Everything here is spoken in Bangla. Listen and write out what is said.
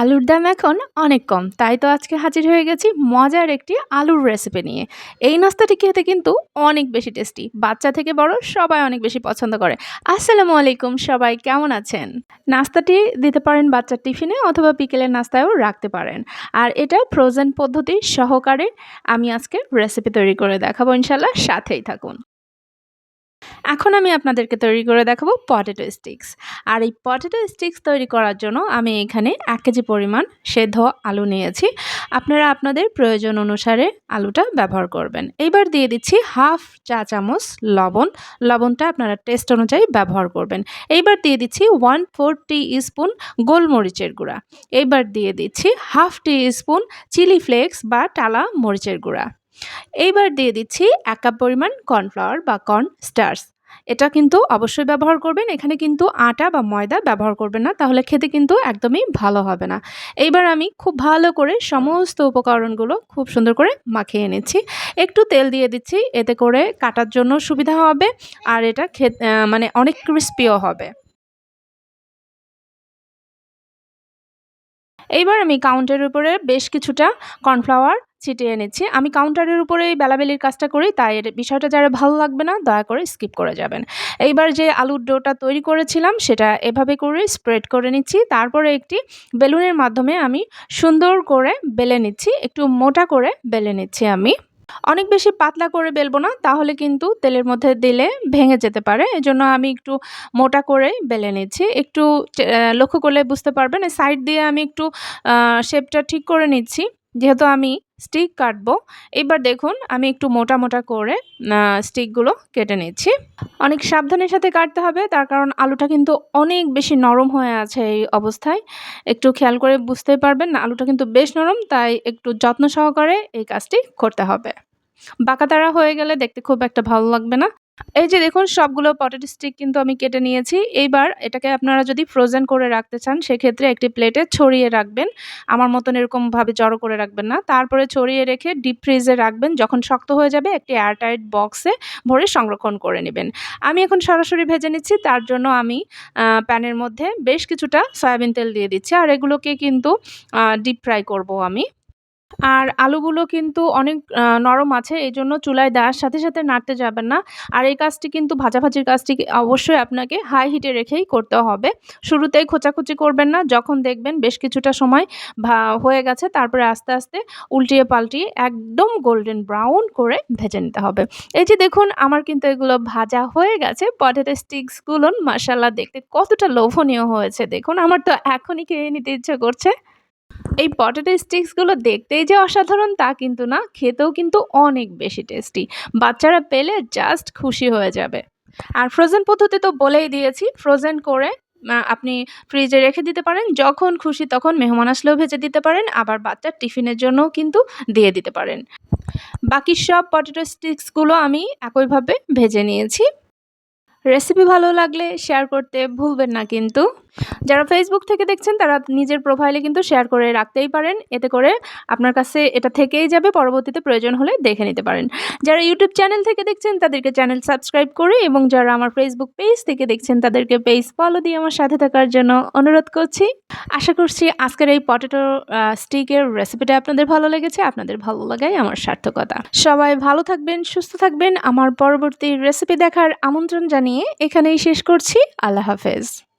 আলুর দাম এখন অনেক কম। তাই তো আজকে হাজির হয়ে গেছি মজার একটি আলুর রেসিপি নিয়ে। এই নাস্তাটি খেতে কিন্তু অনেক বেশি টেস্টি বাচ্চা থেকে বড় সবাই অনেক বেশি পছন্দ করে। আসসালামু আলাইকুম, সবাই কেমন আছেন? নাস্তাটি দিতে পারেন বাচ্চার টিফিনে অথবা বিকেলের নাস্তায়ও রাখতে পারেন। আর এটা ফ্রোজেন পদ্ধতি সহকারে আমি আজকে রেসিপি তৈরি করে দেখাবো ইনশাল্লাহ সাথেই থাকুন। এখন আমি আপনাদেরকে তৈরি করে দেখাবো পটেটো স্টিক্স আর এই পটেটো স্টিক্স তৈরি করার জন্য আমি এখানে এক কেজি পরিমাণ সেদ্ধ আলু নিয়েছি। আপনারা আপনাদের প্রয়োজন অনুসারে আলুটা ব্যবহার করবেন। এইবার দিয়ে দিচ্ছি হাফ চা চামচ লবণ। লবণটা আপনারা টেস্ট অনুযায়ী ব্যবহার করবেন। এইবার দিয়ে দিচ্ছি ওয়ান ফোর টি স্পুন গোলমরিচের গুঁড়া। এইবার দিয়ে দিচ্ছি half teaspoon chilli flakes বা টালা মরিচের গুঁড়া। এইবার দিয়ে দিচ্ছি এক কাপ পরিমাণ কর্নফ্লাওয়ার বা কর্ন স্টার্স এটা কিন্তু অবশ্যই ব্যবহার করবেন। এখানে কিন্তু আটা বা ময়দা ব্যবহার করবেন না, তাহলে খেতে কিন্তু একদমই ভালো হবে না। এইবার আমি খুব ভালো করে সমস্ত উপকরণগুলো খুব সুন্দর করে মাখিয়ে নিচ্ছি। একটু তেল দিয়ে দিচ্ছি, এতে করে কাটার জন্য সুবিধা হবে আর এটা খেতে মানে অনেক ক্রিস্পিও হবে। এইবার আমি কাউন্টের উপরে বেশ কিছুটা কর্নফ্লাওয়ার ছিটিয়ে নিচ্ছি। আমি কাউন্টারের উপরে এই বেলাবেলির কাজটা করি, তাই এর বিষয়টা যারা ভালো লাগবে না, দয়া করে স্কিপ করে যাবেন। এইবার যে আলুর ডোটা তৈরি করেছিলাম, সেটা এভাবে করে স্প্রেড করে নিচ্ছি। তারপরে একটি বেলুনের মাধ্যমে আমি সুন্দর করে বেলে নিচ্ছি, একটু মোটা করে বেলে নিচ্ছি আমি। অনেক বেশি পাতলা করে বেলবো না, তাহলে কিন্তু তেলের মধ্যে দিলে ভেঙে যেতে পারে। এজন্য আমি একটু মোটা করে বেলে নিচ্ছি। একটু লক্ষ্য করলে বুঝতে পারবেন সাইড দিয়ে আমি একটু শেপটা ঠিক করে নিচ্ছি। যেহেতু আমি স্টিক কাটবো, এবার দেখুন আমি একটু মোটা মোটা করে স্টিকগুলো কেটে নিচ্ছি। অনেক সাবধানের সাথে কাটতে হবে, তার কারণ আলুটা কিন্তু অনেক বেশি নরম হয়ে আছে এই অবস্থায়। একটু খেয়াল করে বুঝতে পারবেন আলুটা কিন্তু বেশ নরম, তাই একটু যত্ন সহকারে এই কাজটি করতে হবে। বাঁকা তারা হয়ে গেলে দেখতে খুব একটা ভালো লাগবে না। এই যে দেখুন, সবগুলো পটেটো স্টিক কিন্তু আমি কেটে নিয়েছি। এইবার এটাকে আপনারা যদি ফ্রোজেন করে রাখতে চান, সেক্ষেত্রে একটি প্লেটে ছড়িয়ে রাখবেন। আমার মতন এরকমভাবে জড়ো করে রাখবেন না। তারপরে ছড়িয়ে রেখে ডিপ ফ্রিজে রাখবেন। যখন শক্ত হয়ে যাবে, একটি এয়ারটাইট বক্সে ভরে সংরক্ষণ করে নেবেন। আমি এখন সরাসরি ভেজে নিচ্ছি। তার জন্য আমি প্যানের মধ্যে বেশ কিছুটা সয়াবিন তেল দিয়ে দিচ্ছি। আর এগুলোকে কিন্তু ডিপ ফ্রাই করব আমি। আর আলুগুলো কিন্তু অনেক নরম আছে এই জন্য চুলায় দেওয়ার সাথে সাথে নাড়তে যাবেন না। আর এই কাজটি কিন্তু ভাজাভাজির কাজটি অবশ্যই আপনাকে হাই হিটে রেখেই করতে হবে। শুরুতেই খোঁচাখুচি করবেন না, যখন দেখবেন বেশ কিছুটা সময় হয়ে গেছে, তারপরে আস্তে আস্তে উল্টিয়ে পাল্টিয়ে একদম গোল্ডেন ব্রাউন করে ভেজে নিতে হবে। এই যে দেখুন, আমার কিন্তু এগুলো ভাজা হয়ে গেছে পটেটো স্টিক্সগুলো মাসাল্লা দেখতে কতটা লোভনীয় হয়েছে। দেখুন, আমার তো এখনই খেয়ে নিতে ইচ্ছে করছে। এই পটেটো স্টিক্সগুলো দেখতেই যে অসাধারণ, তা কিন্তু না, খেতেও কিন্তু অনেক বেশি টেস্টি। বাচ্চারা পেলে জাস্ট খুশি হয়ে যাবে। আর ফ্রোজেন পদ্ধতি তো বলেই দিয়েছি ফ্রোজেন করে আপনি ফ্রিজে রেখে দিতে পারেন, যখন খুশি তখন মেহমান আসলেও ভেজে দিতে পারেন, আবার বাচ্চার টিফিনের জন্যও কিন্তু দিয়ে দিতে পারেন। বাকি সব পটেটো স্টিক্সগুলো আমি একইভাবে ভেজে নিয়েছি। রেসিপি ভালো লাগলে শেয়ার করতে ভুলবেন না কিন্তু। যারা ফেসবুক থেকে দেখছেন, তারা নিজের প্রোফাইলে কিন্তু শেয়ার করে রাখতেই পারেন। এতে করে আপনার কাছে এটা থেকেই যাবে, পরবর্তীতে প্রয়োজন হলে দেখে নিতে পারেন। যারা ইউটিউব চ্যানেল থেকে দেখছেন, তাদেরকে চ্যানেল সাবস্ক্রাইব করে এবং যারা আমার ফেসবুক পেজ থেকে দেখছেন, তাদেরকে পেজ ফলো দিয়ে আমার সাথে থাকার জন্য অনুরোধ করছি। আশা করছি আজকের এই পটেটো স্টিকের রেসিপিটা আপনাদের ভালো লেগেছে, আপনাদের ভালো লাগাই আমার সার্থকতা। সবাই ভালো থাকবেন, সুস্থ থাকবেন। আমার পরবর্তী রেসিপি দেখার আমন্ত্রণ জানিয়ে এখানেই শেষ করছি। আল্লাহ হাফেজ।